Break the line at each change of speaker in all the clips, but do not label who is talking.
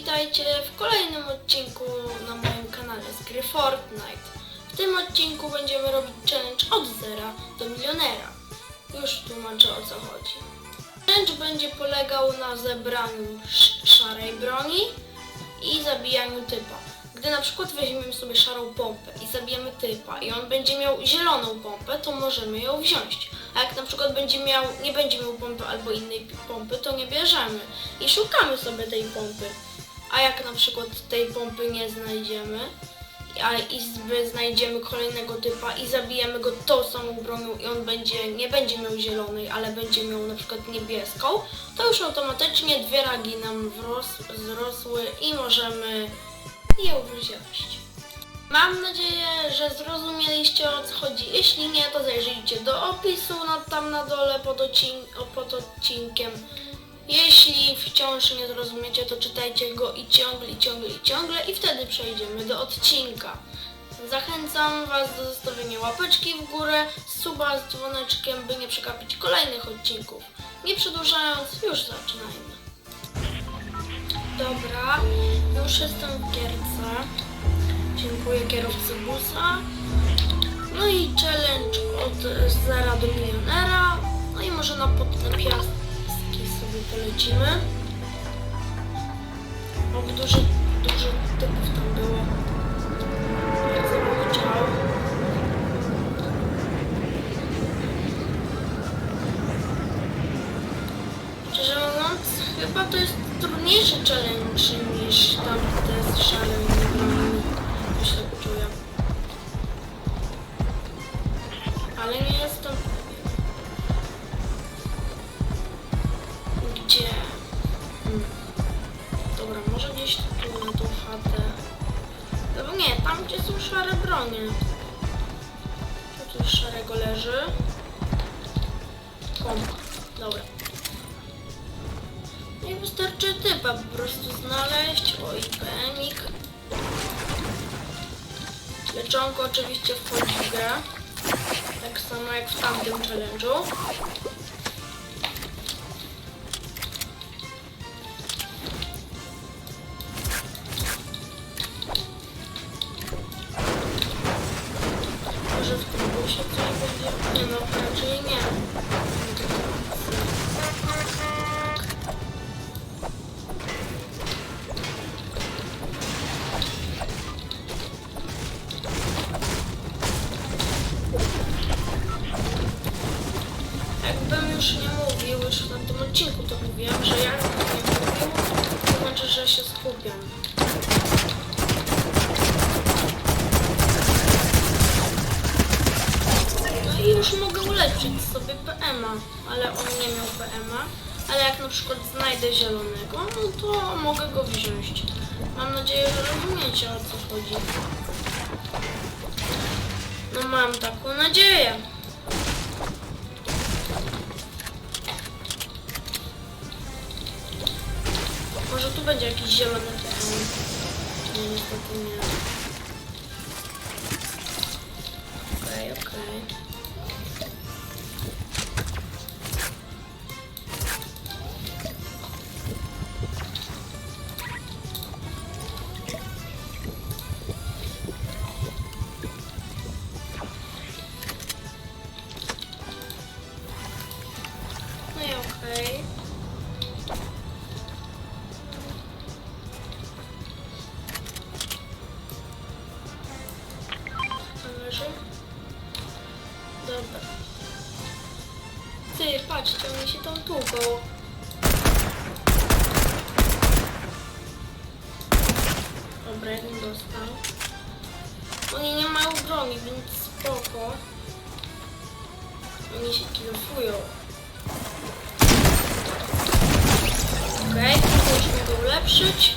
witajcie w kolejnym odcinku na moim kanale z gry Fortnite. W tym odcinku będziemy robić challenge od zera do milionera. Już tłumaczę o co chodzi. Challenge będzie polegał na zebraniu sz- szarej broni i zabijaniu typa. Gdy na przykład weźmiemy sobie szarą pompę i zabijemy typa i on będzie miał zieloną pompę, to możemy ją wziąć. A jak na przykład będzie miał, nie będzie miał pompy albo innej pompy, to nie bierzemy i szukamy sobie tej pompy. A jak na przykład tej pompy nie znajdziemy, a i zby znajdziemy kolejnego typa i zabijemy go tą samą bronią i on będzie, nie będzie miał zielonej, ale będzie miał na przykład niebieską, to już automatycznie dwie ragi nam wros, zrosły i możemy je wziąć. Mam nadzieję, że zrozumieliście o co chodzi. Jeśli nie, to zajrzyjcie do opisu na, tam na dole pod, odcin- pod odcinkiem. Jeśli wciąż nie zrozumiecie, to czytajcie go i ciągle, i ciągle, i ciągle i wtedy przejdziemy do odcinka. Zachęcam Was do zostawienia łapeczki w górę, suba z dzwoneczkiem, by nie przegapić kolejnych odcinków. Nie przedłużając, już zaczynajmy. Dobra, już jestem w gierce. Dziękuję kierowcy busa. No i challenge od zera do milionera. No i może na sobie polecimy. O, dużo, dużo typów tam było. Bym chciał. Szczerze mówiąc, chyba to jest trudniejszy challenge leży. Pompa. Dobra. I wystarczy typa po prostu znaleźć. Oj, PMik. Leczonko oczywiście wchodzi w grę. Tak samo jak w tamtym challenge'u. Ale jak na przykład znajdę zielonego, no to mogę go wziąć. Mam nadzieję, że rozumiecie o co chodzi. No mam taką nadzieję. Może tu będzie jakiś zielony PM. Nie, niestety nie. Okej, okej. No Dobra, jeden dostał. Oni nie mają broni, więc spoko. Oni się kilofują. Okej, okay, musimy go ulepszyć.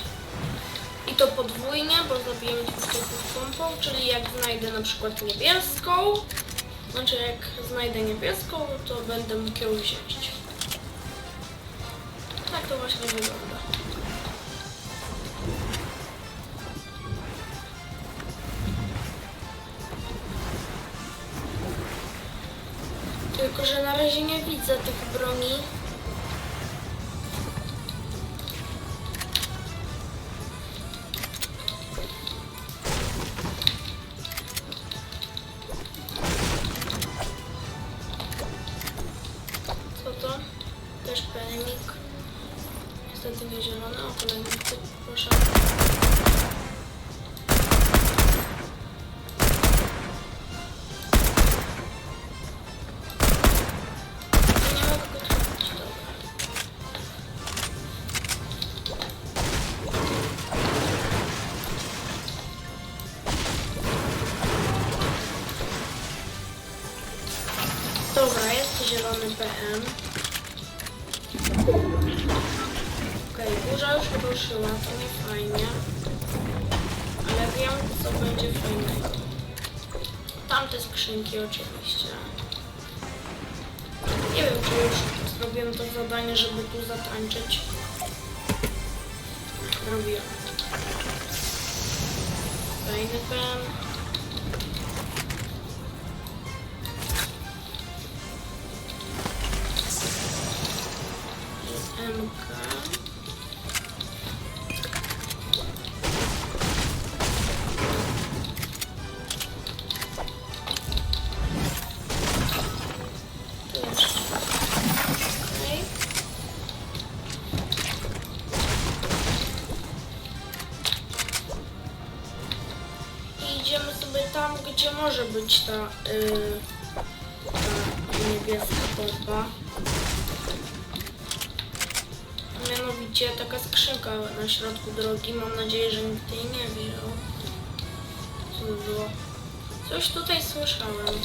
I to podwójnie, bo zabijemy dwóch typów pompą, czyli jak znajdę na przykład niebieską, znaczy jak znajdę niebieską, to będę mógł ją wziąć. Tak to właśnie wygląda. Tylko, że na razie nie widzę tych broni. PM. Okej, burza już ruszyła, to nie fajnie. Ale wiem, co będzie fajnego. Tamte skrzynki oczywiście. Nie wiem, czy już zrobiłem to zadanie, żeby tu zatańczyć. Zrobiłem. Kolejny pen. Okej. I idziemy sobie tam, gdzie może być ta, yy, ta niebieska pompa. Mianowicie taka skrzynka na środku drogi. Mam nadzieję, że nikt jej nie widział. Co to było? Coś tutaj słyszałem.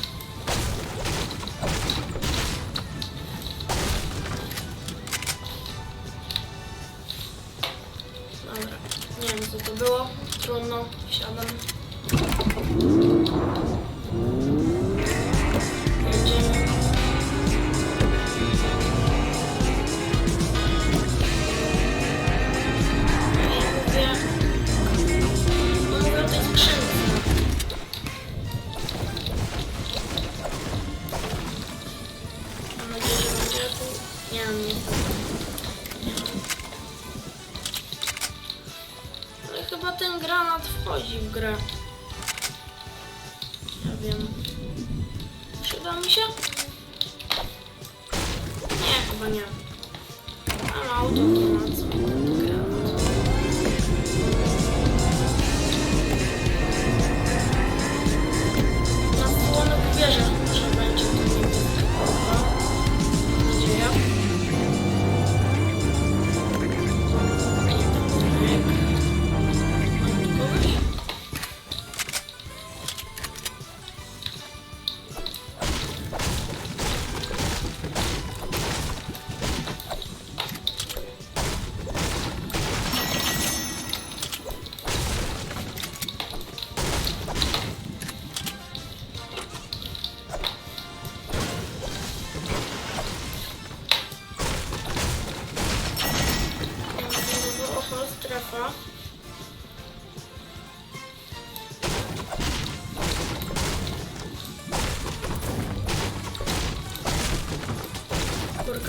Dobra, nie wiem co to było. Trudno, wsiadam. Chyba ten granat wchodzi w grę. Ja wiem. Przyda mi się? Nie, chyba nie. Mam auto, to na co?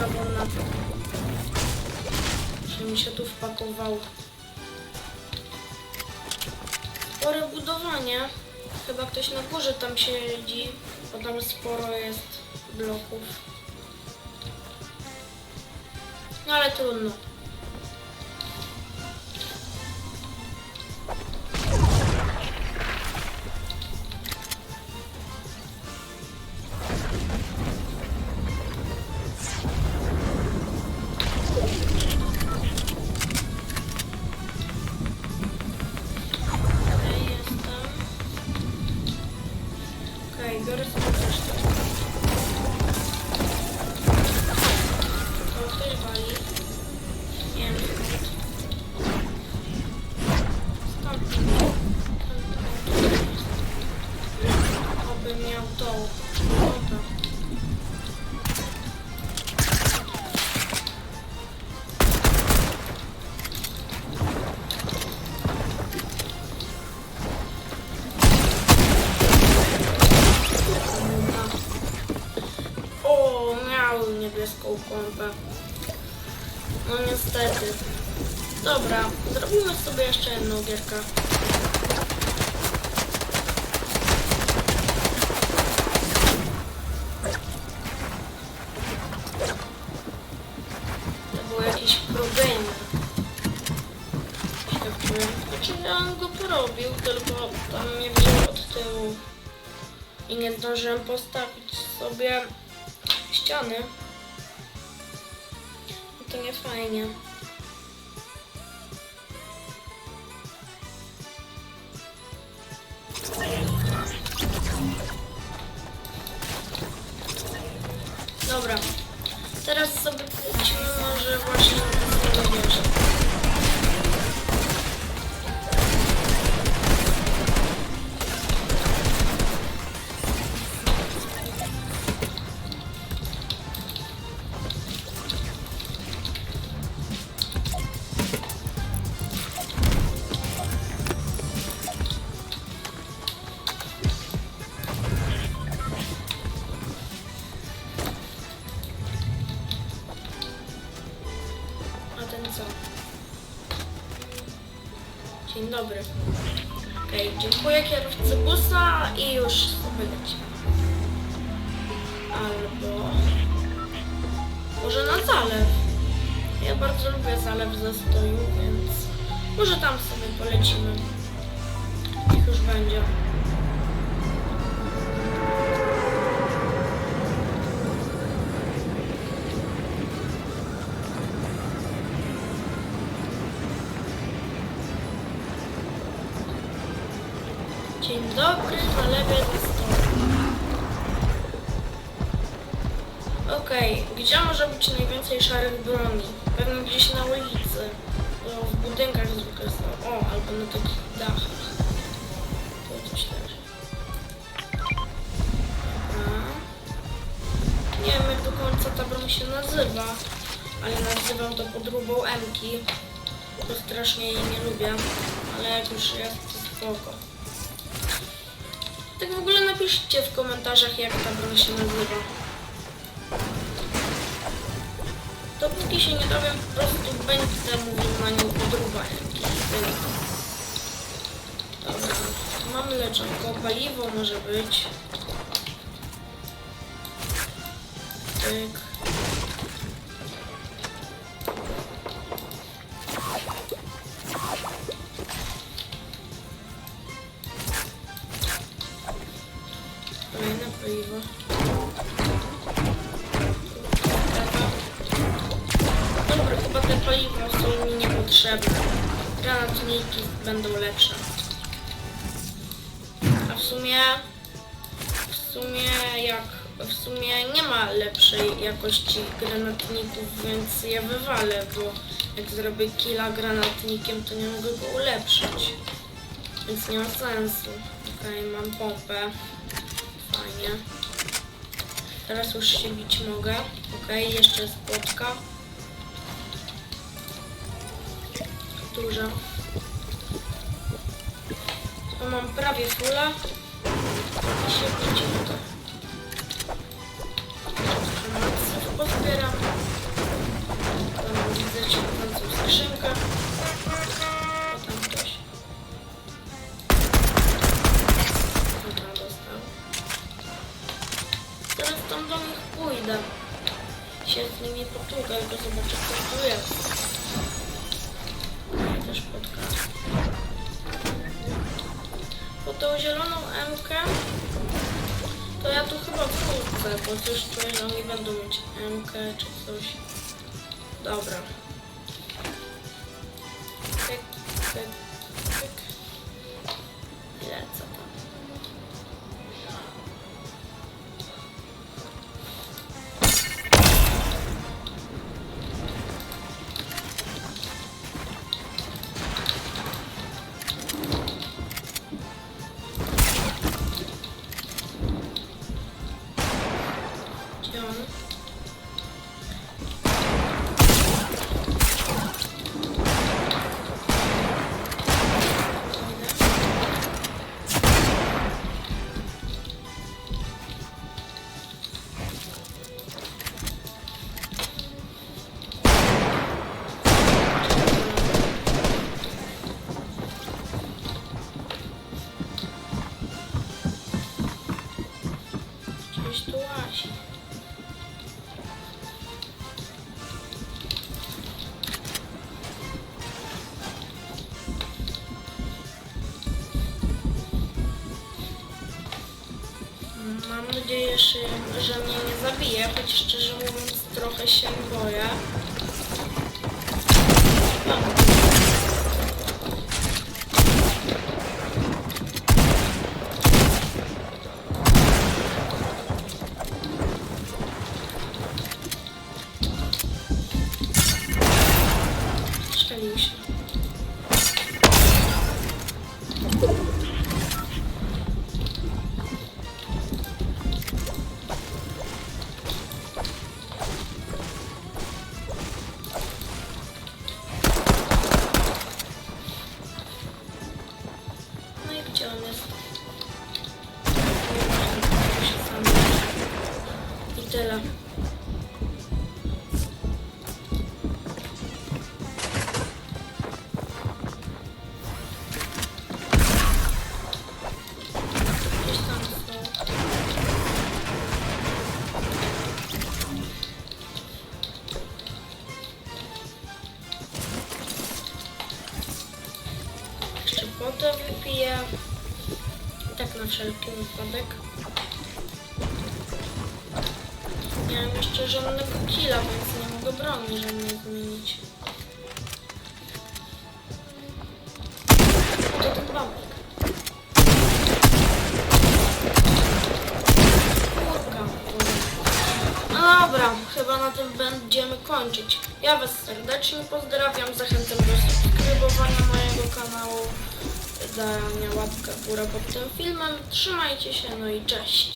Kurka wolna. Że mi się tu wpakowało. Spore budowanie. Chyba ktoś na górze tam siedzi, bo tam sporo jest bloków. No ale trudno. Sobie jeszcze jedną gierkę. To był jakiś. Wiem. Znaczy on go porobił, tylko tam mnie wziął od tyłu. I nie zdążyłem postawić sobie ściany. No to nie fajnie. Co? Dzień dobry. Okej, dziękuję kierowcy busa i już lecimy. Albo... Może na zalew. Ja bardzo lubię zalew ze stoju, więc może tam sobie polecimy. Niech już będzie. Dzień dobry, zalewie stołu. Okej, gdzie może być najwięcej szarych broni? Pewnie gdzieś na ulicy. Bo w budynkach zwykle są. O, albo na takich dachach. Tu coś. Dobra. Nie wiem jak do końca ta broń się nazywa, ale nazywam to podróbą Emki. Bo strasznie jej nie lubię, ale jak już jest, to spoko. Tak w ogóle napiszcie w komentarzach, jak ta broń się nazywa. Dopóki się nie dowiem, po prostu będę mówił na nią podróbanie. Dobra, mamy leczonko, paliwo może być. Tyk. Kolejne paliwo. Dobra, chyba te paliwa są mi niepotrzebne. Granatniki będą lepsze. A w sumie... W sumie jak... W sumie nie ma lepszej jakości granatników, więc je wywalę, bo jak zrobię killa granatnikiem, to nie mogę go ulepszyć. Więc nie ma sensu. Okej, mam pompę. Fajnie. Teraz już się bić mogę. Okej, jeszcze jest płotka. Duża. O, mam prawie fulla. I się bić mogę. Maksów pozbieram. Widzę, czy wchodzą skrzynkę. O, pójdę. Się z nimi potługę, tylko zobaczę co tu jest. Też spotkałem. Po tą zieloną MK to ja tu chyba wrócę, bo coś czuję, oni będą mieć MK czy coś. Dobra. Że, że mnie nie zabije, choć szczerze mówiąc trochę się gdzie on jest? I tyle. Na wszelki wypadek. Nie mam jeszcze żadnego killa, więc nie mogę broni żadnej zmienić. To ten bambik. No dobra, chyba na tym będziemy kończyć. Ja Was serdecznie pozdrawiam, zachęcam do subskrybowania mojego kanału, dania łapkę w górę pod tym filmem. Trzymajcie się, no i cześć.